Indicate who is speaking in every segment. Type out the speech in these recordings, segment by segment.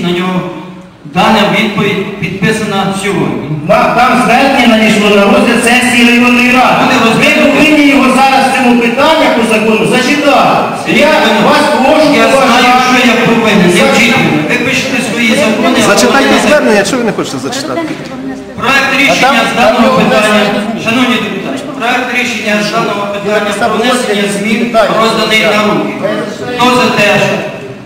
Speaker 1: на нього дана відповідь підписана сьогодні.
Speaker 2: Ва- Там звернення надійшло на розгляд сесії районної ради.
Speaker 1: Вони
Speaker 2: Ви повинні його зараз в цьому питанні по закону зачитати. Я вас прошу,
Speaker 1: Я знаю, що я повинен, не вчіть. Ви пишете свої закони.
Speaker 3: Зачитайте звернення, чого ви не хочете зачитати?
Speaker 1: Проект рішення з даного питання, шановні депутати, проект рішення з даного питання про внесення змін
Speaker 2: питання.
Speaker 1: розданий на руки. Хто за те, що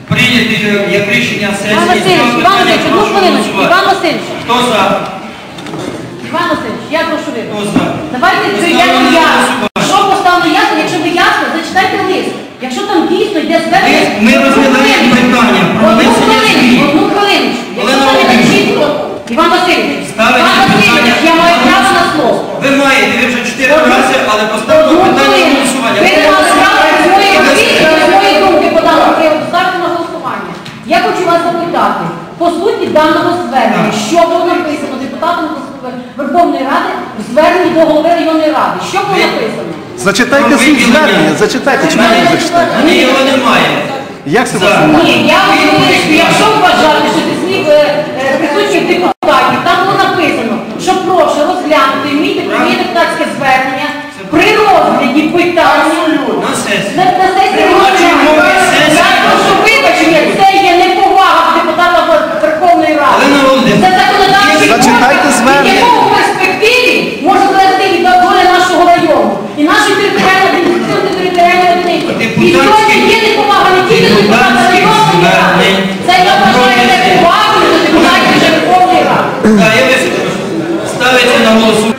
Speaker 1: прийняти як рішення
Speaker 4: Іван Васильович, Іван Васильович, одну хвилиночку. Іван Васильович,
Speaker 1: Хто за?
Speaker 4: Іван Васильович, я прошу ви.
Speaker 1: Хто за?
Speaker 4: Давайте
Speaker 1: Поставлю
Speaker 4: прийдемо
Speaker 1: на
Speaker 4: ясно. Що поставлено ясно, якщо ви ясно, зачитайте лист. Якщо там дійсно йде звернення...
Speaker 1: Ми- ми
Speaker 4: одну
Speaker 1: розглядаємо
Speaker 4: хвилиночку.
Speaker 1: питання про
Speaker 4: Одну
Speaker 1: внесення
Speaker 4: хвилиночку,
Speaker 1: змін.
Speaker 4: одну хвилиночку. Якщо там
Speaker 1: Володимирівна.
Speaker 4: чітко... Іван Васильович,
Speaker 1: Ставиться
Speaker 4: Іван Васильович,
Speaker 1: питання.
Speaker 4: я маю право на слово.
Speaker 1: Ви маєте, ви вже чотири рази, але поставили
Speaker 4: Одну
Speaker 1: питання на голосування.
Speaker 4: Ви не мали права з моєї
Speaker 1: Ви
Speaker 4: відповіді, з моєї думки подали при ставте на голосування. Я хочу вас запитати, по суті даного звернення,
Speaker 1: Так.
Speaker 4: що було написано депутатом Верховної Ради в зверненні до голови районної ради? Що було
Speaker 1: Ви-
Speaker 4: написано?
Speaker 3: Зачитайте
Speaker 1: свій
Speaker 3: звернення, зачитайте, чому ви не зачитаєте?
Speaker 1: Ні, його немає.
Speaker 3: Як це вас немає?
Speaker 4: Ні, я вам що якщо вважати, що ти слів е, е, присутніх депутатів, там було написано, що прошу розглянути мій моє депутатське звернення при розгляді питання
Speaker 1: На сесії.
Speaker 4: на, на
Speaker 1: Ставиться на голосування.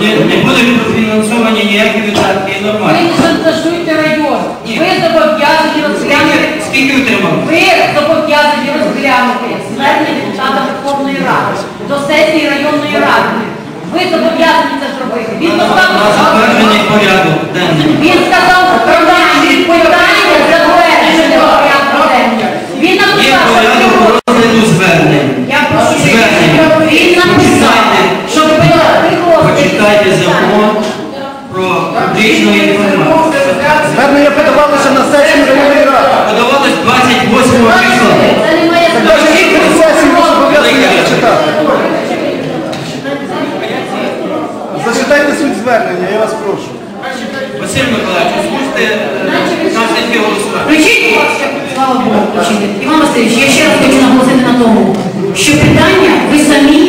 Speaker 1: Не, не будуть профінансовані ніякі видатки, і
Speaker 4: Ви
Speaker 1: нормально.
Speaker 4: не шантажуйте район. Ви зобов'язані розглянути
Speaker 1: Скільки, отримали?
Speaker 4: Ви зобов'язані розглянути звернення депутата Верховної Ради до сесії районної ради. Ви зобов'язані це зробити. Він поставив. Він сказав,
Speaker 3: Навіть сесії. Зачитайте суть звернення, я вас прошу.
Speaker 1: Василь Миколаївич, озвучте наслідки голосування.
Speaker 4: Включіть, будь ласка, слава Богу, включили. Іван Васильович, я ще раз хочу наголосити на тому, що питання, ви самі,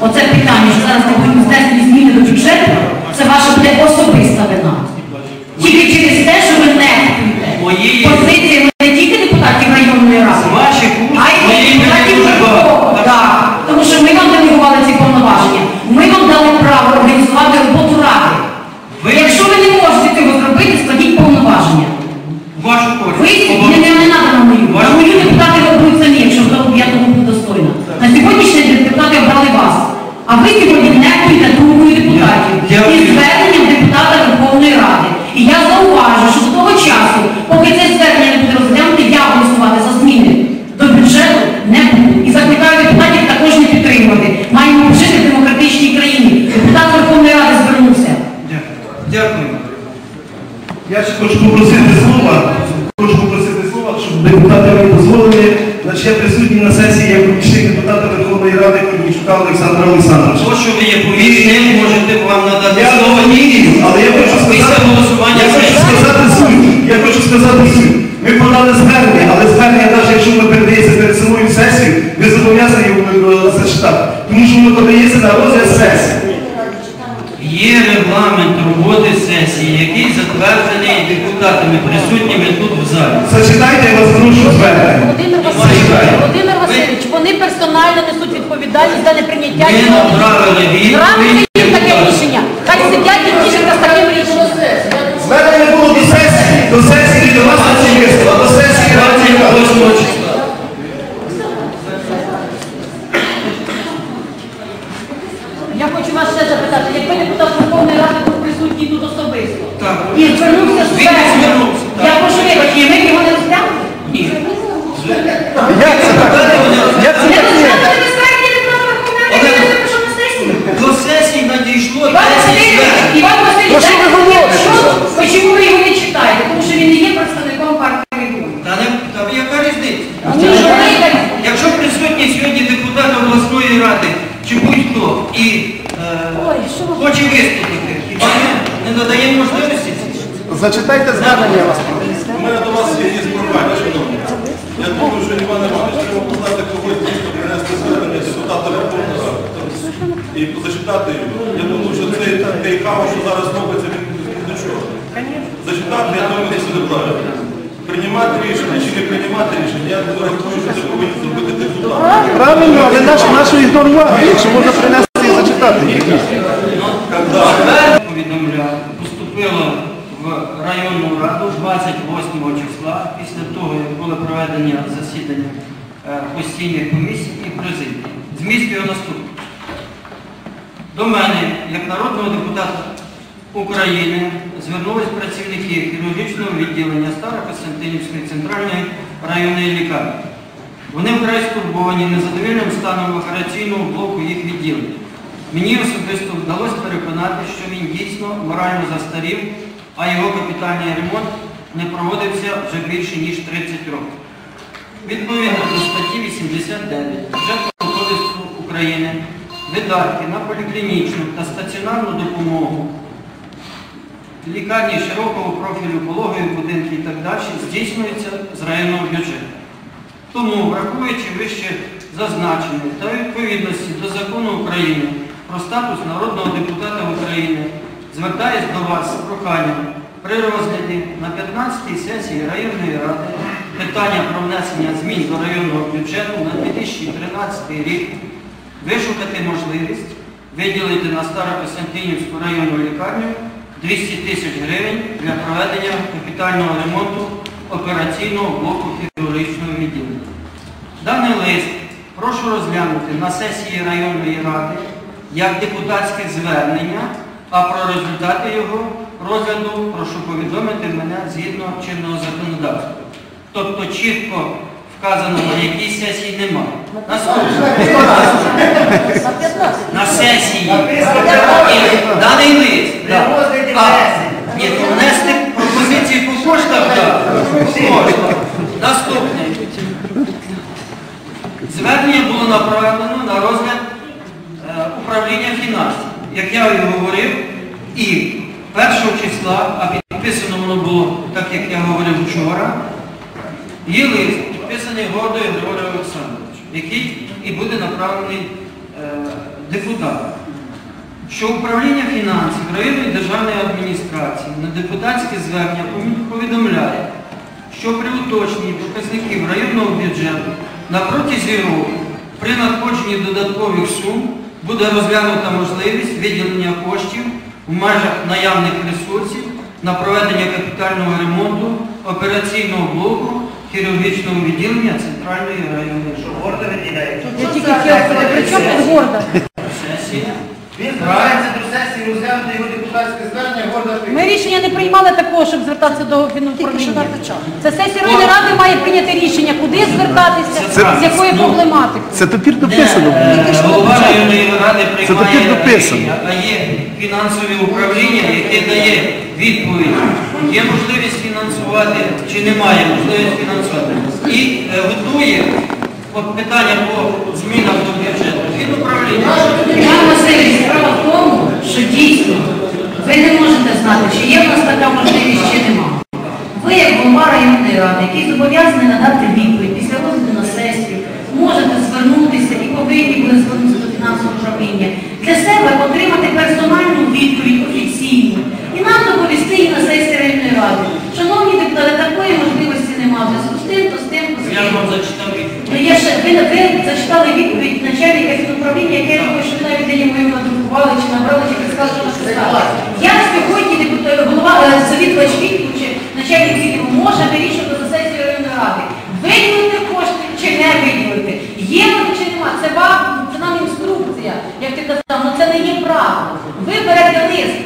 Speaker 4: оце питання, що зараз не будуть внесені зміни до бюджету, це ваша буде особиста вина. Тільки через те, що ви не
Speaker 1: Моєї-
Speaker 2: хочу попросити слова, хочу попросити слова, щоб депутати мені дозволили, значить я присутній на сесії як помічник депутата Верховної Ради Корнічука Олександра Олександровича.
Speaker 1: Що ви є помічник, можете вам надати
Speaker 2: Я
Speaker 1: слово
Speaker 2: розумію, але я хочу сказати,
Speaker 1: голосування.
Speaker 2: я хочу сказати суть. Я хочу сказати суть. Ми подали звернення, але звернення, навіть якщо воно передається перед самою сесією, ви зобов'язані його е, зачитати. Тому що воно подається на розгляд сесії.
Speaker 1: Є регламент роботи сесії, який затверджений депутатами, присутніми тут в залі.
Speaker 2: Зачитайте, я вас прошу звернення.
Speaker 4: Володимир Васильович, вони персонально несуть відповідальність за неприйняття
Speaker 1: Ми
Speaker 4: цього
Speaker 1: направили
Speaker 4: рішення. Нравиться
Speaker 1: відповідь.
Speaker 4: їм таке рішення. Хай сидять і тішаться з таким рішенням.
Speaker 2: Звернення було до сесії, до сесії, до вас особисто, а до сесії раді.
Speaker 1: 28 числа.
Speaker 4: Я хочу вас ще запитати, якби депутат Верховної Ради був присутній тут особисто
Speaker 1: Так.
Speaker 4: і звернувся з
Speaker 1: Він не
Speaker 4: зверненням,
Speaker 1: звернувся, так.
Speaker 4: я прошу вибачення, ми його не розглянули?
Speaker 1: Ні.
Speaker 3: Як це так? Як це
Speaker 4: Не
Speaker 3: так? є?
Speaker 4: розглянули ви звернення депутата Верховної Ради,
Speaker 1: Олена.
Speaker 4: який не прийшов на сесію?
Speaker 1: До сесії надійшло
Speaker 4: Іван
Speaker 1: 10
Speaker 4: Васильович,
Speaker 1: звернень.
Speaker 4: Іван Васильович,
Speaker 3: Про що ви
Speaker 4: дайте-
Speaker 3: говорите?
Speaker 4: якщо
Speaker 1: є можливості.
Speaker 3: Зачитайте звернення, я вас.
Speaker 2: У мене до вас є прохання, шановні. Я думаю, що Іван Іванович треба познати когось дійсно принести звернення депутата Верховної Ради і зачитати його. Я думаю, що цей той хаос, що зараз робиться, він до чого. Зачитати, я думаю, це буде правильно. Приймати рішення чи не приймати рішення, я рахую, що це повинні зробити депутати.
Speaker 3: Правильно, але наш, нашу ігнорувати, якщо можна принести і зачитати.
Speaker 1: Звернення поступило в районну раду 28 числа, після того, як було проведення засідання е, постійних комісій і президії. Зміст його наступний. До мене, як народного депутата України, звернулись працівники хірургічного відділення Старокостянтинівської центральної районної лікарні. Вони вкрай стурбовані незадовільним станом операційного блоку їх відділення. Мені особисто вдалося переконати, що він дійсно морально застарів, а його капітальний ремонт не проводився вже більше ніж 30 років. Відповідно до статті 89 Бюджетного кодексу України видатки на поліклінічну та стаціонарну допомогу лікарні широкого профілю, пологові будинки і так далі здійснюються з районного бюджету. Тому, враховуючи вище зазначене та відповідності до закону України про статус народного депутата України, звертаюсь до вас з проханням при розгляді на 15-й сесії районної ради питання про внесення змін до районного бюджету на 2013 рік вишукати можливість виділити на Старокостянтинівську районну лікарню 200 тисяч гривень для проведення капітального ремонту операційного блоку хірургічного відділення. Даний лист прошу розглянути на сесії районної ради як депутатське звернення, а про результати його розгляду прошу повідомити мене згідно чинного законодавства. Тобто чітко вказано, на якій сесії немає. Наступне. На сесії. Даний лист. Ні, то внести пропозиції по коштах, так. Наступне. Звернення було направлено на розгляд е, управління фінансів. Як я і говорив, і 1 числа, а підписано воно було, так як я говорив вчора, є лист, підписаний Гордою Григорієм Олександровичем, який і буде направлений е, депутатам. Що управління фінансів районної державної адміністрації на депутатське звернення повідомляє, що при уточненні показників районного бюджету на протязі року при надходженні додаткових сум буде розглянута можливість виділення коштів в межах наявних ресурсів на проведення капітального ремонту операційного блоку хірургічного відділення центральної районної
Speaker 5: Я тільки хотів сказати, при чому тут горда?
Speaker 6: Він збирається до сесії розглянути його депутатське звернення, горда
Speaker 5: Ми рішення не приймали такого, щоб звертатися до фінуправління. Це сесія районної ради має прийняти рішення, куди звертатися, з якою
Speaker 1: Ну,
Speaker 5: проблематикою.
Speaker 3: Це тепер дописано.
Speaker 1: Е, Голова районної ради приймає
Speaker 3: дописано.
Speaker 1: рішення, а є фінансове управління, яке дає відповідь. Є можливість фінансувати чи немає можливість фінансувати. І е, готує питання по змінам до бюджету. Від управління.
Speaker 4: Іван Васильович, справа в тому, що дійсно ви не можете знати, чи є в нас така можливість, чи нема. Ви, як голова районної ради, який зобов'язаний надати відповідь після розгляду на сесію, можете звернутися і повинні були звернутися до фінансового управління для себе отримати персональну відповідь офіційну і нам доповісти її на сесії районної ради. Шановні депутати, такої можливості немає. В зв'язку з тим, то з тим, то з тим.
Speaker 1: Вам
Speaker 4: на ви, ви зачитали відповідь начальника фінуправління, яке ви навіть мою надрукували, чи набрали, чи сказали, що сказала. Я сьогодні депутат, голова е, завідувач відділу, чи начальник відділу може вирішувати за сесією районної ради. Виділити кошти чи не виділити. Є вони чи нема. Це вам, це нам інструкція, як ти казав, але це не є правда. Ви берете лист.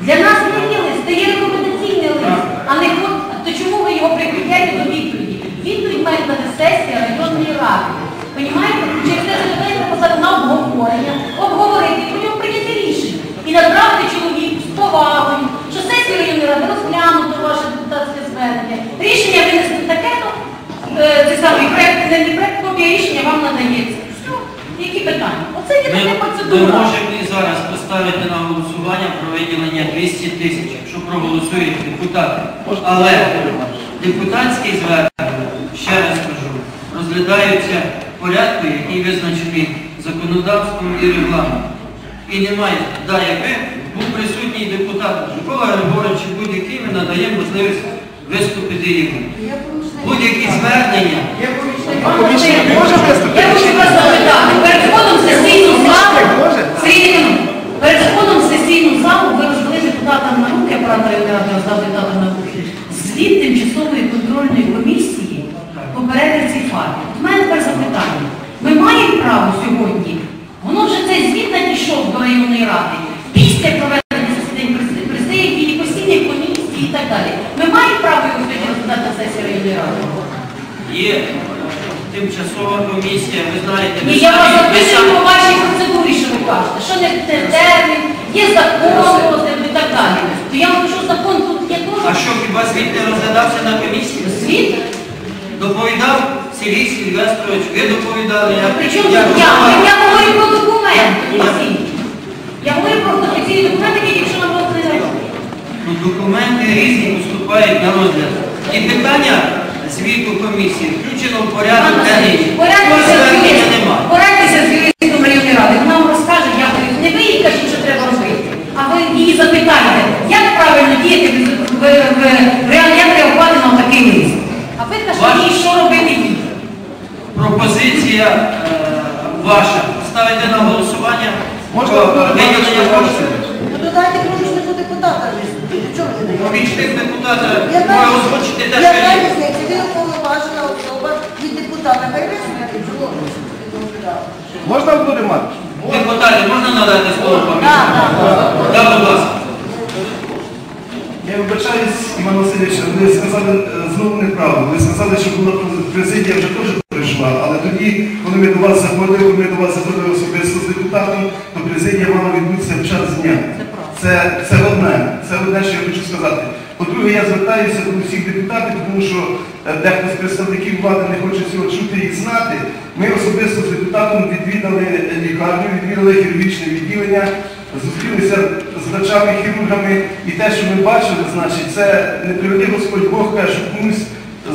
Speaker 4: Для нас не є лист, це є рекомендаційний лист, а не от, то чому ви його прикріпляєте до відповіді? Відповідь має дати сесія районної ради. Понімаєте? Через те, що людей написати на обговорення, обговорити, і потім прийняти рішення. І направити чоловіку з повагою, що сесія районної ради розглянуто ваше депутатське звернення. Рішення винесли таке, то е, цей самий проект, не проект, копія рішення вам надається. Все. Які питання? Оце є
Speaker 1: Ми,
Speaker 4: така
Speaker 1: ми
Speaker 4: процедура.
Speaker 1: можемо і зараз поставити поставити на голосування про виділення 200 тисяч, якщо проголосують депутати. Але депутатські звернення, ще раз кажу, розглядаються в порядку, який визначений законодавством і регламентом. І немає, да, якби був присутній депутат Микола Григорович будь-який, ми надаємо можливість виступити йому. Будь-які звернення.
Speaker 3: Може виступити?
Speaker 4: Я хочу вас запитати, перед входом в сесійну залу? Перед входом в сесійну залу ви роздали депутатам на руки, апарат районної ради роздав на руки, звіт тимчасової контрольної комісії попередив ці фактів. У мене тепер запитання. Ми маємо право сьогодні, воно вже цей звіт надійшов до районної ради, після проведення засідань прес- президії, постійних комісій і так далі. Ми маємо право його сьогодні розглядати на сесії районної ради?
Speaker 1: Є тимчасова комісія, ви знаєте, ви
Speaker 4: Ні, я вас
Speaker 1: самі- ви
Speaker 4: запитую
Speaker 1: самі-
Speaker 4: по вашій процедурі, що ви кажете, що не те термін, є закон розгляд і так далі. То я вам кажу, закон тут є
Speaker 1: А
Speaker 4: теж.
Speaker 1: що, хіба звіт не розглядався
Speaker 4: Звіт?
Speaker 1: Доповідав Сергій Сильвестрович, ви доповідали, я...
Speaker 4: Причому
Speaker 1: я
Speaker 4: я? говорю про документи. Я говорю про офіційні документи, які якщо нам просто не.
Speaker 1: Ну, документи різні поступають на розгляд. І питання звіту комісії включено в порядок денний.
Speaker 4: Порядкися з юристом. з районної ради. Вона вам розкаже, як не ви їй кажіть, що треба робити. А ви її запитаєте, як правильно діяти в, в, в, в реалі- як реагувати на такий лист. А ви
Speaker 1: Ваш-
Speaker 4: кажете, їй, що робити їй.
Speaker 1: Пропозиція е, ваша. Ставити на голосування
Speaker 3: Можна
Speaker 1: про
Speaker 3: одну ремарку,
Speaker 1: виділення
Speaker 3: Микола
Speaker 1: коштів.
Speaker 3: Васильович?
Speaker 7: Ну, додайте помічнику депутата виступити. Чого ви не даєте?
Speaker 1: Помічник депутата
Speaker 7: Яка
Speaker 1: може озвучити те,
Speaker 7: яка
Speaker 1: що є.
Speaker 7: різниця? Він уповноважена особа від депутата. Хай виступить. Чого ви
Speaker 3: Можна одну ремарку?
Speaker 1: Надати слово
Speaker 7: так,
Speaker 1: будь ласка.
Speaker 2: Я вибачаюсь, Іван Васильович, ви сказали е, знову неправду. Ви сказали, що була президія вже теж прийшла, але тоді, коли ми до вас заходили, коли ми до вас заходили особисто з депутатом, то президія мала відбутися в час дня. Це, це одне, це одне, що я хочу сказати. По-друге, я звертаюся до всіх депутатів, тому що е, дехто з представників влади не хоче цього чути і знати. Ми особисто з депутатом відвідали лікарню, відвідали хірургічне відділення, зустрілися з врачами-хірургами, і те, що ми бачили, значить, це не приведи Господь Бог каже, щоб комусь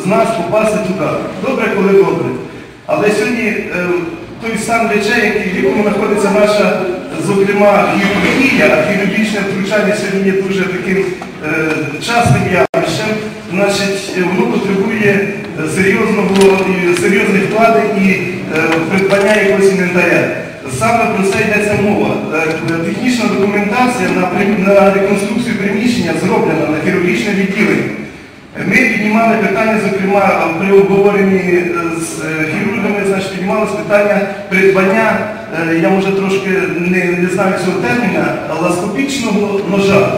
Speaker 2: з нас попасти туди. Добре, коли добре. Але сьогодні е, той стан речей, в якому знаходиться наша, зокрема, хірургія, а хірургічне втручання сьогодні є дуже таким е, явищем, значить, воно потребує е, серйозного, серйозних вкладень і е, придбання якогось інвентаря. Саме про це йдеться мова. Е, Технічна документація на реконструкцію приміщення зроблена на хірургічне відділення. Ми піднімали питання, зокрема, при обговоренні е, з е, хірургами, значить, піднімалось питання придбання, е, я може трошки не, не знаю цього терміна, ласкопічного ножа.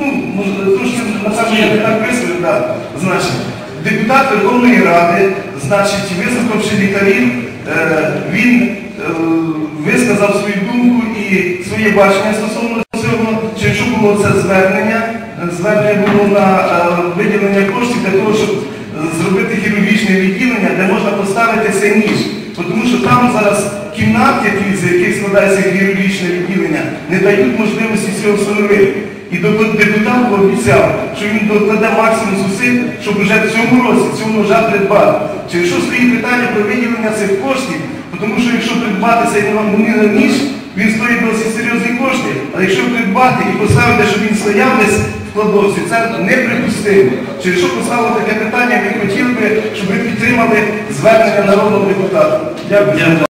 Speaker 2: Ну, може, трошки, насправді, я не так висловив, да. значить, депутат Верховної Ради, значить, вислухавши лікарів, він висказав свою думку і своє бачення стосовно цього, що якщо було це звернення, звернення було на е, виділення коштів для того, щоб зробити хірургічне відділення, де можна поставити цей ніж. Тому що там зараз кімнат, які, з яких складається хірургічне відділення, не дають можливості цього встановити. І депутат пообіцяв, що він докладе максимум зусиль, щоб вже в цьому році цього ножа придбати. Через що стоїть питання про виділення цих коштів, тому що якщо придбати цей ніж, він стоїть досить серйозні кошти, але якщо придбати і поставити, щоб він стояв десь кладовці, це неприпустимо. Через що поставили таке питання, ми хотіли би, щоб ви підтримали звернення народного депутата.
Speaker 1: Дякую.